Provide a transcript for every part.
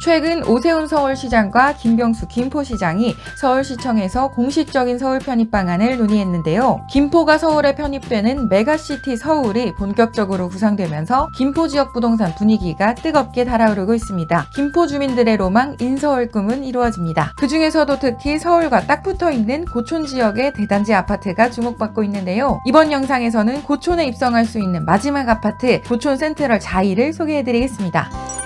최근 오세훈 서울시장과 김병수 김포시장이 서울시청에서 공식적인 서울 편입 방안을 논의했는데요. 김포가 서울에 편입되는 메가시티 서울이 본격적으로 구상되면서 김포 지역 부동산 분위기가 뜨겁게 달아오르고 있습니다. 김포 주민들의 로망 인서울 꿈은 이루어집니다. 그 중에서도 특히 서울과 딱 붙어 있는 고촌 지역의 대단지 아파트가 주목받고 있는데요. 이번 영상에서는 고촌에 입성할 수 있는 마지막 아파트 고촌 센트럴 자이를 소개해드리겠습니다.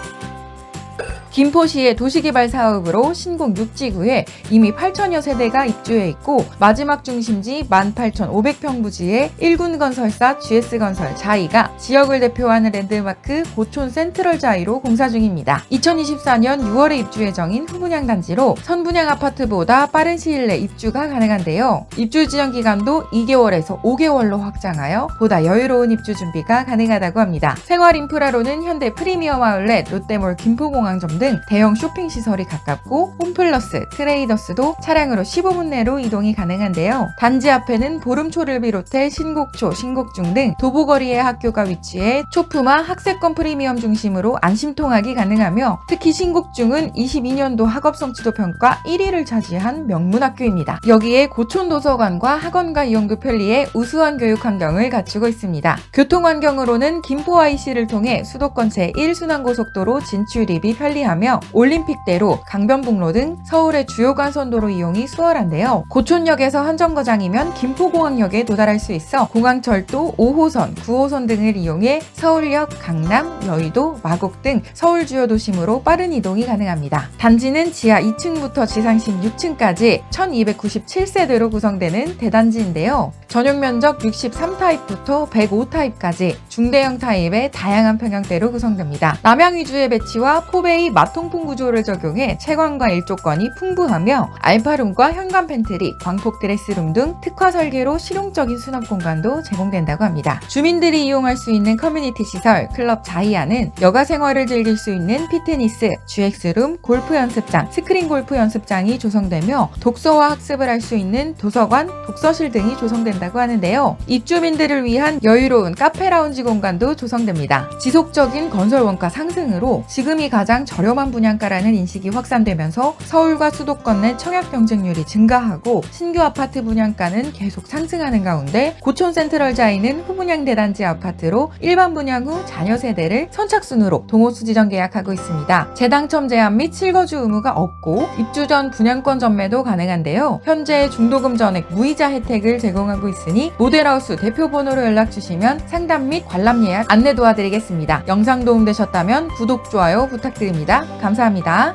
김포시의 도시개발 사업으로 신곡 6지구에 이미 8천여 세대가 입주해 있고 마지막 중심지 18,500평 부지의 1군 건설사 GS건설 자이가 지역을 대표하는 랜드마크 고촌 센트럴 자이로 공사 중입니다. 2024년 6월에 입주 예정인 후분양 단지로 선분양 아파트보다 빠른 시일 내 입주가 가능한데요. 입주 지연 기간도 2개월에서 5개월로 확장하여 보다 여유로운 입주 준비가 가능하다고 합니다. 생활 인프라로는 현대 프리미엄 아울렛, 롯데몰 김포공항점 등 대형 쇼핑 시설이 가깝고 홈플러스, 트레이더스도 차량으로 15분 내로 이동이 가능한데요. 단지 앞에는 보름초를 비롯해 신곡초, 신곡중 등 도보거리의 학교가 위치해 초품화 학세권 프리미엄 중심으로 안심 통학이 가능하며 특히 신곡중은 22년도 학업성취도 평가 1위를 차지한 명문 학교입니다. 여기에 고촌 도서관과 학원가 이용도 편리해 우수한 교육 환경을 갖추고 있습니다. 교통 환경으로는 김포 IC를 통해 수도권 제1순환고속도로 진출입이 편리하 며 올림픽대로, 강변북로 등 서울의 주요 간선도로 이용이 수월한데요. 고촌역에서 한정거장이면 김포공항역에 도달할 수 있어 공항철도 5호선, 9호선 등을 이용해 서울역, 강남, 여의도, 마곡 등 서울 주요 도심으로 빠른 이동이 가능합니다. 단지는 지하 2층부터 지상 16층까지 1297세대로 구성되는 대단지인데요. 전용 면적 63타입부터 105타입까지 중대형 타입의 다양한 평형대로 구성됩니다. 남향 위주의 배치와 포베이 마통풍 구조를 적용해 채광과 일조권이 풍부하며 알파룸과 현관 팬트리, 광폭 드레스룸 등 특화 설계로 실용적인 수납 공간도 제공된다고 합니다. 주민들이 이용할 수 있는 커뮤니티 시설 클럽 자이아는 여가 생활을 즐길 수 있는 피트니스, GX룸, 골프 연습장, 스크린 골프 연습장이 조성되며 독서와 학습을 할 수 있는 도서관, 독서실 등이 조성된다고 하는데요. 입주민들을 위한 여유로운 카페 라운지 공간도 조성됩니다. 지속적인 건설 원가 상승으로 지금이 가장 저렴한 분양가라는 인식이 확산되면서 서울과 수도권 내 청약 경쟁률이 증가하고 신규 아파트 분양가는 계속 상승하는 가운데 고촌 센트럴 자이는 후분양 대단지 아파트로 일반 분양 후 자녀 세대를 선착순으로 동호수 지정 계약하고 있습니다. 재당첨 제한 및 실거주 의무가 없고 입주 전 분양권 전매도 가능한데요. 현재 중도금 전액 무이자 혜택을 제공하고 있으니 모델하우스 대표 번호로 연락 주시면 상담 및 관람 예약 안내 도와드리겠습니다. 영상 도움되셨다면 구독, 좋아요 부탁드립니다. 감사합니다.